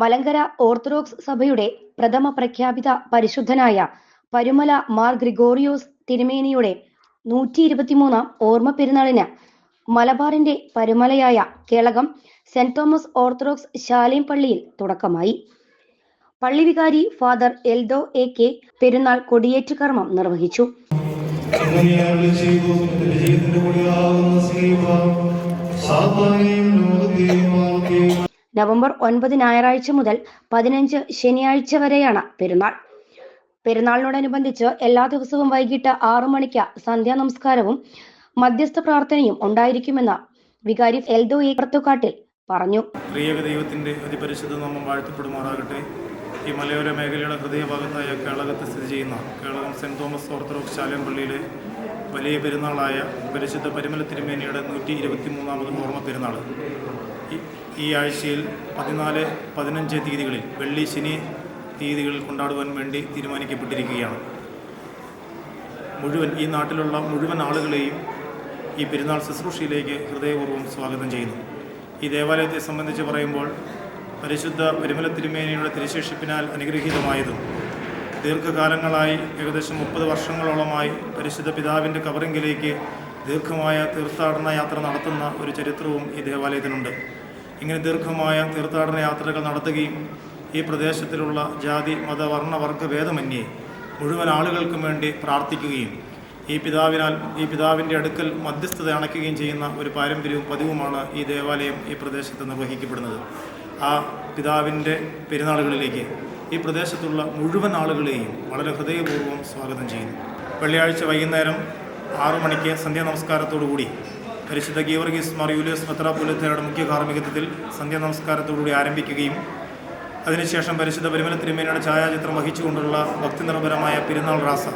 Malankara orthodox സഭയുടെ പ്രഥമ പ്രഖ്യാപിത പരിശുദ്ധനായ പരുമല മാർ ഗ്രിഗോറിയോസ് തിരുമേനിയുടെ നൂറ്റി ഇരുപത്തിമൂന്നാം ഓർമ്മ പെരുന്നാളിന് മലബാറിന്റെ പരുമലയായ Kelakam saint Thomas orthodox Salem പള്ളിയിൽ തുടക്കമായി. പള്ളിവികാരി ഫാദർ എൽദോ എ കെ പെരുന്നാൾ കൊടിയേറ്റ് കർമ്മം നിർവഹിച്ചു. ചെയ്തു. നവംബർ ഒൻപത് ഞായറാഴ്ച മുതൽ പതിനഞ്ച് ശനിയാഴ്ച വരെയാണ് പെരുന്നാൾ. പെരുന്നാളിനോടനുബന്ധിച്ച് എല്ലാ ദിവസവും വൈകിട്ട് ആറു മണിക്ക് സന്ധ്യാ നമസ്കാരവും മധ്യസ്ഥ പ്രാർത്ഥനയും ഉണ്ടായിരിക്കുമെന്ന് വികാരി എൽദോ എ പറഞ്ഞു. പ്രിയക ദൈവത്തിന്റെ അതിപരിശുദ്ധ നാമം വാഴ്ത്തപ്പെടുമാറാകട്ടെ. ഈ മലയോര മേഖലയുടെ ഹൃദയഭാഗത്തായ കേളകത്ത് സ്ഥിതി ചെയ്യുന്ന Kelakam saint Thomas orthodox Salem പള്ളിയിലെ വലിയ പെരുന്നാളായ പരിശുദ്ധ പരിമല തിരുമേനിയുടെ നൂറ്റി ഇരുപത്തി മൂന്നാമത് ഓർമ്മ പെരുന്നാൾ. ഈ- ആഴ്ചയിൽ പതിനാല് പതിനഞ്ച് തീയതികളിൽ വെള്ളി ശനി തീയതികളിൽ കൊണ്ടാടുവാൻ വേണ്ടി തീരുമാനിക്കപ്പെട്ടിരിക്കുകയാണ്. മുഴുവൻ ഈ നാട്ടിലുള്ള മുഴുവൻ ആളുകളെയും ഈ പെരുന്നാൾ ശുശ്രൂഷയിലേക്ക് ഹൃദയപൂർവം സ്വാഗതം ചെയ്യുന്നു. ഈ ദേവാലയത്തെ സംബന്ധിച്ച് പറയുമ്പോൾ പരിശുദ്ധ പെരുമല തിരുമേനിയുടെ തിരുശേഷിപ്പിനാൽ അനുഗ്രഹീതമായതും ദീർഘകാലങ്ങളായി ഏകദേശം മുപ്പത് വർഷങ്ങളോളമായി പരിശുദ്ധ പിതാവിന്റെ കബറിങ്കിലേക്ക് ദീർഘമായ തീർത്ഥാടന യാത്ര നടത്തുന്ന ഒരു ചരിത്രവും ഈ ദേവാലയത്തിനുണ്ട്. ഇങ്ങനെ ദീർഘമായ തീർത്ഥാടന യാത്രകൾ നടത്തുകയും ഈ പ്രദേശത്തിലുള്ള ജാതി മത വർണ വർഗ ഭേദമന്യേ മുഴുവൻ ആളുകൾക്കും വേണ്ടി പ്രാർത്ഥിക്കുകയും ഈ പിതാവിനാൽ ഈ പിതാവിന്റെ അടുക്കൽ മധ്യസ്ഥത അണയ്ക്കുകയും ചെയ്യുന്ന ഒരു പാരമ്പര്യവും പതിവുമാണ് ഈ ദേവാലയം ഈ പ്രദേശത്ത് നിർവഹിക്കപ്പെടുന്നത്. ആ പിതാവിന്റെ പെരുന്നാളുകളിലേക്ക് ഈ പ്രദേശത്തുള്ള മുഴുവൻ ആളുകളെയും വളരെ ഹൃദയപൂർവം സ്വാഗതം ചെയ്യുന്നു. വെള്ളിയാഴ്ച വൈകുന്നേരം ആറു മണിക്ക് സന്ധ്യാ നമസ്കാരത്തോടുകൂടി പരിശുദ്ധ ഗീവർഗീസ് മാർ യൂലിയസ് മെത്രാപുലത്തയുടെ മുഖ്യ കാർമ്മികത്വത്തിൽ സന്ധ്യാ നമസ്കാരത്തോടുകൂടി ആരംഭിക്കുകയും അതിനുശേഷം പരിശുദ്ധ പരിമല തിരുമേനിയുടെ ഛായാചിത്രം വഹിച്ചുകൊണ്ടുള്ള ഭക്തി നിർഭരമായ പെരുന്നാൾ റാസ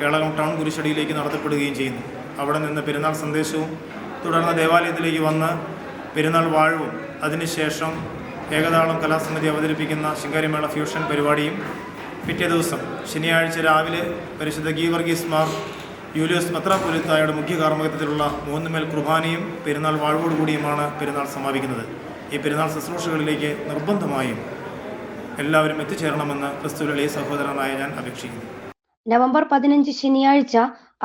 കേളകം ടൗൺ കുരിശടിയിലേക്ക് നടത്തപ്പെടുകയും ചെയ്യുന്നു. അവിടെ നിന്ന് പെരുന്നാൾ സന്ദേശവും തുടർന്ന് ദേവാലയത്തിലേക്ക് വന്ന് പെരുന്നാൾ വാഴവും അതിനുശേഷം ഏകതാളം കലാസമിതി അവതരിപ്പിക്കുന്ന ശിങ്കാരിമേള ഫ്യൂഷൻ പരിപാടിയും പിറ്റേ ദിവസം ശനിയാഴ്ച രാവിലെ പരിശുദ്ധ ഗീവർഗീസ് മാർ യൂലിയോസ് മെത്രാപൊലിത്തായുടെ മുഖ്യ കാർമ്മകത്വത്തിലുള്ള മൂന്നുമേൽ കുർബാനയും പെരുന്നാൾ വാഴ്വോടുകൂടിയുമാണ് പെരുന്നാൾ സമാപിക്കുന്നത്. ഈ പെരുന്നാൾ ശുശ്രൂഷകളിലേക്ക് നിർബന്ധമായും എല്ലാവരും എത്തിച്ചേരണമെന്ന് ക്രിസ്തുവിലെ സഹോദരനായ ഞാൻ അപേക്ഷിക്കുന്നു. നവംബർ പതിനഞ്ച് ശനിയാഴ്ച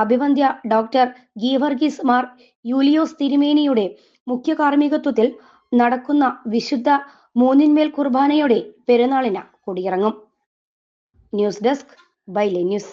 അഭിവന്ധ്യ ഡോക്ടർ ഗീവർഗീസ് മാർ യൂലിയോസ് തിരുമേനിയുടെ മുഖ്യ കാർമ്മികത്വത്തിൽ നടക്കുന്ന വിശുദ്ധ മൂന്നിന്മേൽ കുർബാനയോടെ പെരുന്നാളിന് കൊടിയിറങ്ങും. ന്യൂസ് ഡെസ്ക് ബൈലെ ന്യൂസ്.